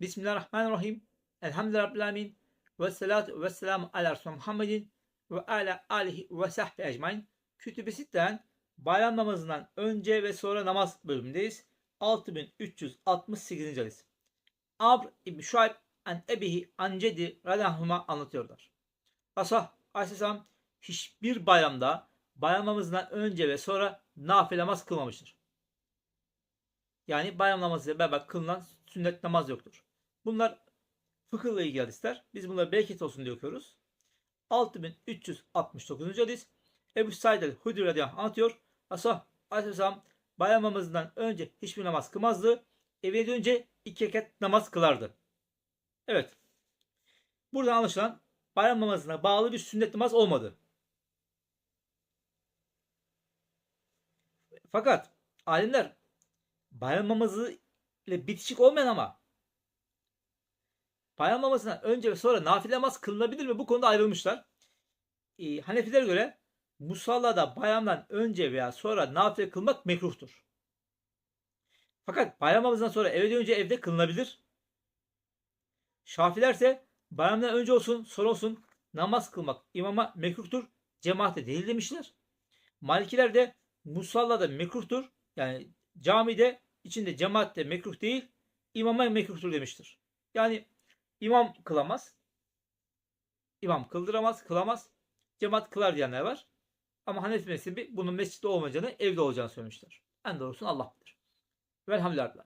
Bismillahirrahmanirrahim. Elhamdülillahi Rabbil Alemin. Ve salatu ve selamu ala Resulü Muhammedin ve ala alihi ve sahbihi ecmain. Kütüb-i Sitte'den bayram namazından önce ve sonra namaz bölümündeyiz. 6368. hadis. Amr İbni Şuayb an ebihi an cedi radıyallahu anlatıyorlar. Resulullah Aleyhisselam hiçbir bayramda bayram namazından önce ve sonra nafile namaz kılmamıştır. Yani bayram namazıyla beraber kılınan sünnet namaz yoktur. Bunlar fıkıhla ilgili hadisler. Biz bunları bereket olsun diye okuyoruz. 6369. hadis. Ebu Said el-Hudri radıyallahu anlatıyor. Resulullah aleyhisselam bayram namazından önce hiçbir namaz kılmazdı. Evine dönünce iki rekat namaz kılardı. Evet. Buradan anlaşılan bayram namazına bağlı bir sünnet namaz olmadı. Fakat alimler bayram namazı ile bitişik olmayan ama bayram namazından önce ve sonra nafile namaz kılınabilir mi? Bu konuda ayrılmışlar. Ee, Hanefilere göre musallada bayramdan önce veya sonra nafile kılmak mekruhtur. Fakat bayram namazından sonra eve dönünce evde kılınabilir. Şafiler ise bayramdan önce olsun sonra olsun namaz kılmak imama mekruhtur. Cemaate değil demişler. Malikiler de musallada mekruhtur. Yani camide içinde cemaatte mekruh değil imama mekruhtur demiştir. Yani imam kılamaz. İmam kıldıramaz, kılamaz. Cemaat kılar diyenler var. Ama Hanefi mezhebi bunun mescitte olmayacağını, evde olacağını söylemişler. En doğrusunu Allah bilir. Velhamdülillah.